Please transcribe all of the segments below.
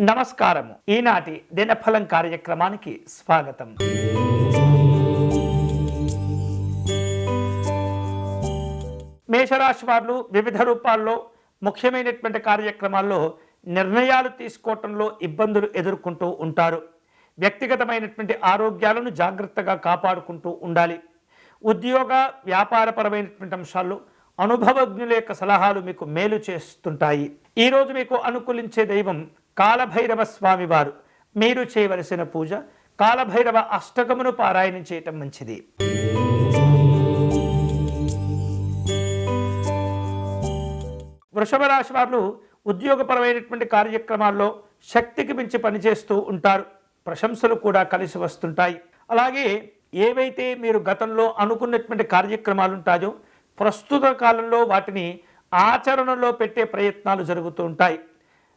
నమస్కారము. ఈనాటి దినఫలం కార్యక్రమానికి స్వాగతం. మేషరాశి వారు వివిధ రూపాల్లో ముఖ్యమైనటువంటి కార్యక్రమాల్లో నిర్ణయాలు తీసుకోవటంలో ఇబ్బందులు ఎదుర్కొంటూ ఉంటారు. వ్యక్తిగతమైనటువంటి ఆరోగ్యాలను జాగ్రత్తగా కాపాడుకుంటూ ఉండాలి. ఉద్యోగ వ్యాపారపరమైనటువంటి అంశాల్లో అనుభవజ్ఞుల యొక్క సలహాలు మీకు మేలు చేస్తుంటాయి. ఈరోజు మీకు అనుకూలించే దైవం కాలభైరవ స్వామివారు మీరు చేయవలసిన పూజ కాలభైరవ అష్టకమును పారాయణం చేయటం మంచిది. వృషభ రాశి వారు ఉద్యోగపరమైనటువంటి కార్యక్రమాల్లో శక్తికి మించి పనిచేస్తూ ఉంటారు. ప్రశంసలు కూడా కలిసి వస్తుంటాయి. అలాగే ఏవైతే మీరు గతంలో అనుకున్నటువంటి కార్యక్రమాలు ఉంటాయో ప్రస్తుత కాలంలో వాటిని ఆచరణలో పెట్టే ప్రయత్నాలు జరుగుతూ ఉంటాయి.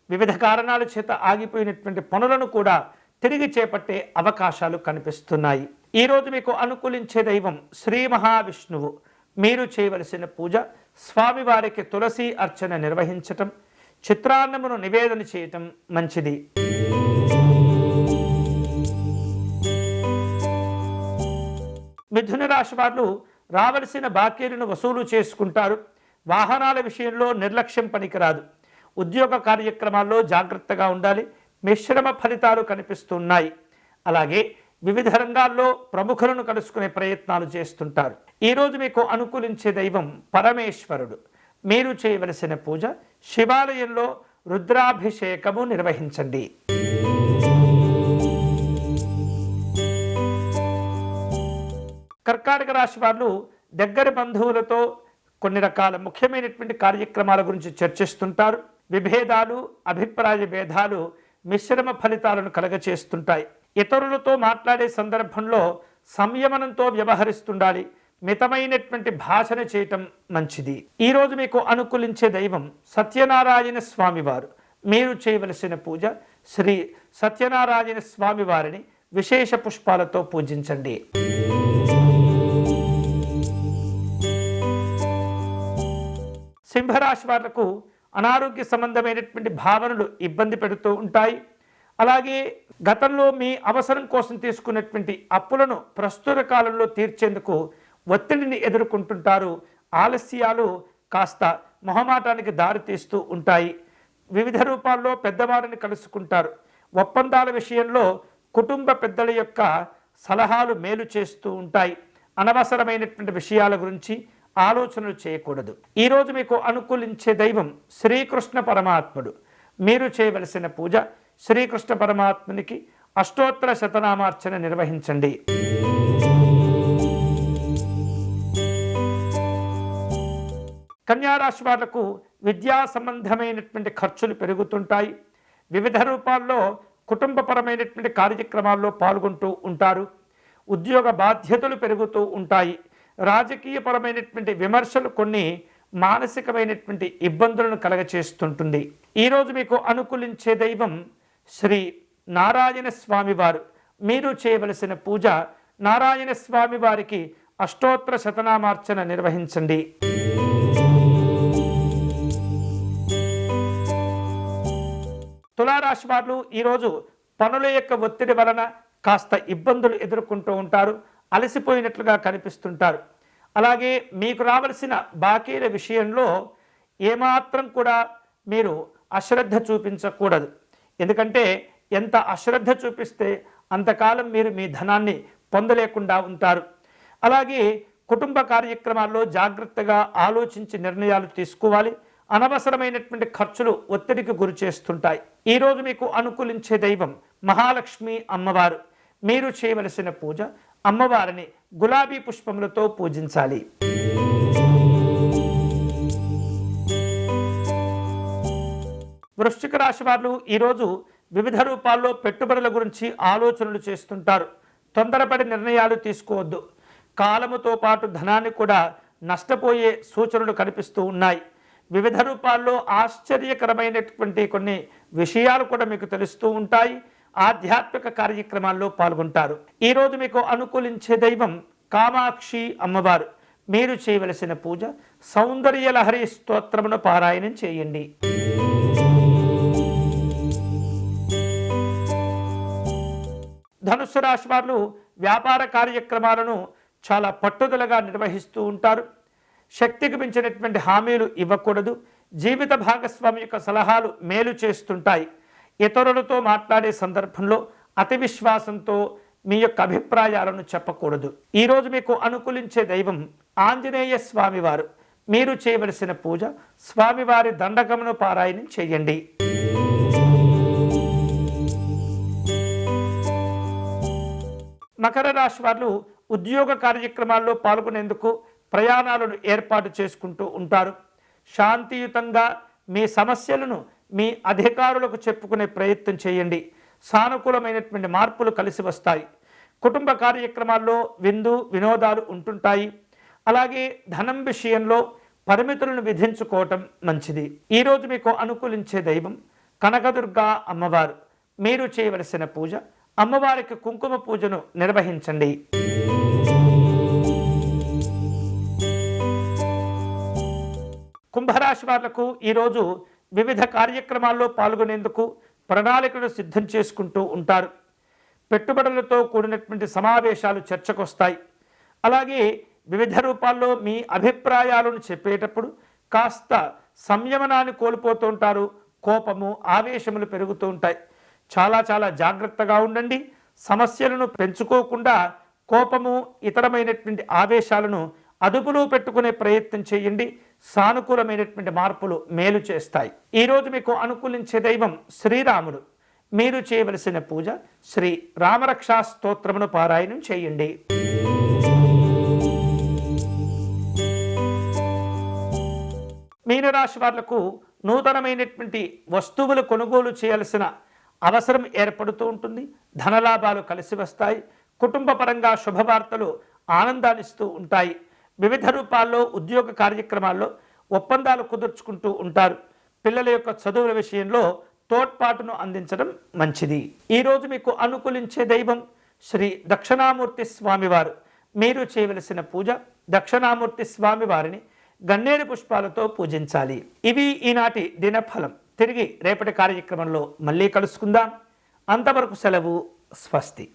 వివిధ కారణాల చేత ఆగిపోయినటువంటి పనులను కూడా తిరిగి చేపట్టే అవకాశాలు కనిపిస్తున్నాయి. ఈరోజు మీకు అనుకూలించే దైవం శ్రీ మహావిష్ణువు. మీరు చేయవలసిన పూజ స్వామివారికి తులసి అర్చన నిర్వహించటం చిత్రాన్నమును నివేదన చేయటం మంచిది. మిథున రాశి వారు రావలసిన బాకీలను వసూలు చేసుకుంటారు. వాహనాల విషయంలో నిర్లక్ష్యం పనికిరాదు. ఉద్యోగ కార్యక్రమాల్లో జాగ్రత్తగా ఉండాలి. మిశ్రమ ఫలితాలు కనిపిస్తున్నాయి. అలాగే వివిధ రంగాల్లో ప్రముఖులను కలుసుకునే ప్రయత్నాలు చేస్తుంటారు. ఈరోజు మీకు అనుకూలించే దైవం పరమేశ్వరుడు. మీరు చేయవలసిన పూజ శివాలయంలో రుద్రాభిషేకము నిర్వహించండి. కర్కాటక రాశి వాళ్ళు దగ్గర బంధువులతో కొన్ని రకాల ముఖ్యమైనటువంటి కార్యక్రమాల గురించి చర్చిస్తుంటారు. విభేదాలు అభిప్రాయ భేదాలు మిశ్రమ ఫలితాలను కలగచేస్తుంటాయి. ఇతరులతో మాట్లాడే సందర్భంలో సంయమనంతో వ్యవహరిస్తుండాలి. మితమైనటువంటి భాషణ చేయటం మంచిది. ఈరోజు మీకు అనుకూలించే దైవం సత్యనారాయణ స్వామివారు. మీరు చేయవలసిన పూజ శ్రీ సత్యనారాయణ స్వామివారిని విశేష పుష్పాలతో పూజించండి. సింహరాశి వాళ్ళకు అనారోగ్య సంబంధమైనటువంటి భావనలు ఇబ్బంది పెడుతూ ఉంటాయి. అలాగే గతంలో మీ అవసరం కోసం తీసుకున్నటువంటి అప్పులను ప్రస్తుత కాలంలో తీర్చేందుకు ఒత్తిడిని ఎదుర్కొంటుంటారు. ఆలస్యాలు కాస్త మొహమాటానికి దారితీస్తూ ఉంటాయి. వివిధ రూపాల్లో పెద్దవారిని కలుసుకుంటారు. ఒప్పందాల విషయంలో కుటుంబ పెద్దల యొక్క సలహాలు మేలు చేస్తూ ఉంటాయి. అనవసరమైనటువంటి విషయాల గురించి ఆలోచనలు చేయకూడదు. ఈరోజు మీకు అనుకూలించే దైవం శ్రీకృష్ణ పరమాత్ముడు. మీరు చేయవలసిన పూజ శ్రీకృష్ణ పరమాత్మునికి అష్టోత్తర శతనామార్చన నిర్వహించండి. కన్యారాశి వాళ్ళకు విద్యా సంబంధమైనటువంటి ఖర్చులు పెరుగుతుంటాయి. వివిధ రూపాల్లో కుటుంబపరమైనటువంటి కార్యక్రమాల్లో పాల్గొంటూ ఉంటారు. ఉద్యోగ బాధ్యతలు పెరుగుతూ ఉంటాయి. రాజకీయపరమైనటువంటి విమర్శలు కొన్ని మానసికమైనటువంటి ఇబ్బందులను కలగచేస్తుంటుంది. ఈరోజు మీకు అనుకూలించే దైవం శ్రీ నారాయణ స్వామివారు మీరు చేయవలసిన పూజ నారాయణ స్వామి వారికి అష్టోత్తర శతనామార్చన నిర్వహించండి. తులారాశి వారు ఈరోజు పనుల యొక్క ఒత్తిడి వలన కాస్త ఇబ్బందులు ఎదుర్కొంటూ ఉంటారు. అలసిపోయినట్లుగా కనిపిస్తుంటారు. అలాగే మీకు రావలసిన బాకీల విషయంలో ఏమాత్రం కూడా మీరు అశ్రద్ధ చూపించకూడదు. ఎందుకంటే ఎంత అశ్రద్ధ చూపిస్తే అంతకాలం మీరు మీ ధనాన్ని పొందలేకుండా ఉంటారు. అలాగే కుటుంబ కార్యక్రమాల్లో జాగ్రత్తగా ఆలోచించి నిర్ణయాలు తీసుకోవాలి. అనవసరమైనటువంటి ఖర్చులు ఒత్తిడికి గురి చేస్తుంటాయి. ఈరోజు మీకు అనుకూలించే దైవం మహాలక్ష్మి అమ్మవారు. మీరు చేయవలసిన పూజ అమ్మవారిని గులాబీ పుష్పములతో పూజించాలి. వృశ్చిక రాశి వారు ఈరోజు వివిధ రూపాల్లో పెట్టుబడుల గురించి ఆలోచనలు చేస్తుంటారు. తొందరపడి నిర్ణయాలు తీసుకోవద్దు. కాలముతో పాటు ధనాన్ని కూడా నష్టపోయే సూచనలు కనిపిస్తూ ఉన్నాయి. వివిధ రూపాల్లో ఆశ్చర్యకరమైనటువంటి కొన్ని విషయాలు కూడా మీకు తెలుస్తూ ఉంటాయి. ఆధ్యాత్మిక కార్యక్రమాల్లో పాల్గొంటారు. ఈరోజు మీకు అనుకూలించే దైవం కామాక్షి అమ్మవారు. మీరు చేయవలసిన పూజ సౌందర్య లహరి స్తోత్రమును పారాయణం చేయండి. ధనుసు రాశి వారు వ్యాపార కార్యక్రమాలను చాలా పట్టుదలగా నిర్వహిస్తూ ఉంటారు. శక్తికి మించినటువంటి హామీలు ఇవ్వకూడదు. జీవిత భాగస్వామి యొక్క సలహాలు మేలు చేస్తుంటాయి. ఇతరులతో మాట్లాడే సందర్భంలో అతి విశ్వాసంతో మీ యొక్క అభిప్రాయాలను చెప్పకూడదు. ఈరోజు మీకు అనుకూలించే దైవం ఆంజనేయ స్వామివారు. మీరు చేయవలసిన పూజ స్వామివారి దండకమును పారాయణం చేయండి. మకర రాశి వారు ఉద్యోగ కార్యక్రమాల్లో పాల్గొనేందుకు ప్రయాణాలను ఏర్పాటు చేసుకుంటూ ఉంటారు. శాంతియుతంగా మీ సమస్యలను మీ అధికారులకు చెప్పుకునే ప్రయత్నం చేయండి. సానుకూలమైనటువంటి మార్పులు కలిసి వస్తాయి. కుటుంబ కార్యక్రమాల్లో విందు వినోదాలు ఉంటుంటాయి. అలాగే ధనం విషయంలో పరిమితులను విధించుకోవటం మంచిది. ఈరోజు మీకు అనుకూలించే దైవం కనకదుర్గ అమ్మవారు. మీరు చేయవలసిన పూజ అమ్మవారికి కుంకుమ పూజను నిర్వహించండి. కుంభరాశి వాళ్ళకు ఈరోజు వివిధ కార్యక్రమాల్లో పాల్గొనేందుకు ప్రణాళికలు సిద్ధం చేసుకుంటూ ఉంటారు. పెట్టుబడులతో కూడినటువంటి సమావేశాలు చర్చకొస్తాయి. అలాగే వివిధ రూపాల్లో మీ అభిప్రాయాలను చెప్పేటప్పుడు కాస్త సంయమనాన్ని కోల్పోతూ ఉంటారు. కోపము ఆవేశములు పెరుగుతూ ఉంటాయి. చాలా చాలా జాగ్రత్తగా ఉండండి. సమస్యలను పెంచుకోకుండా కోపము ఇతరమైనటువంటి ఆవేశాలను అదుపులో పెట్టుకునే ప్రయత్నం చేయండి. సానుకూలమైనటువంటి మార్పులు మేలు చేస్తాయి. ఈరోజు మీకు అనుకూలించే దైవం శ్రీరాముడు. మీరు చేయవలసిన పూజ శ్రీ రామరక్షా స్తోత్రమును పారాయణం చేయండి. మీనరాశి వాళ్ళకు నూతనమైనటువంటి వస్తువులు కొనుగోలు చేయాల్సిన అవసరం ఏర్పడుతూ ఉంటుంది. ధనలాభాలు కలిసి వస్తాయి. కుటుంబ పరంగా శుభవార్తలు ఆనందాన్నిస్తూ ఉంటాయి. వివిధ రూపాల్లో ఉద్యోగ కార్యక్రమాల్లో ఒప్పందాలు కుదుర్చుకుంటూ ఉంటారు. పిల్లల యొక్క చదువుల విషయంలో తోడ్పాటును అందించడం మంచిది. ఈరోజు మీకు అనుకూలించే దైవం శ్రీ దక్షిణామూర్తి స్వామివారు. మీరు చేయవలసిన పూజ దక్షిణామూర్తి స్వామి వారిని గన్నేరు పుష్పాలతో పూజించాలి. ఇవి ఈనాటి దినఫలం. తిరిగి రేపటి కార్యక్రమంలో మళ్ళీ కలుసుకుందాం. అంతవరకు సెలవు స్వస్తి.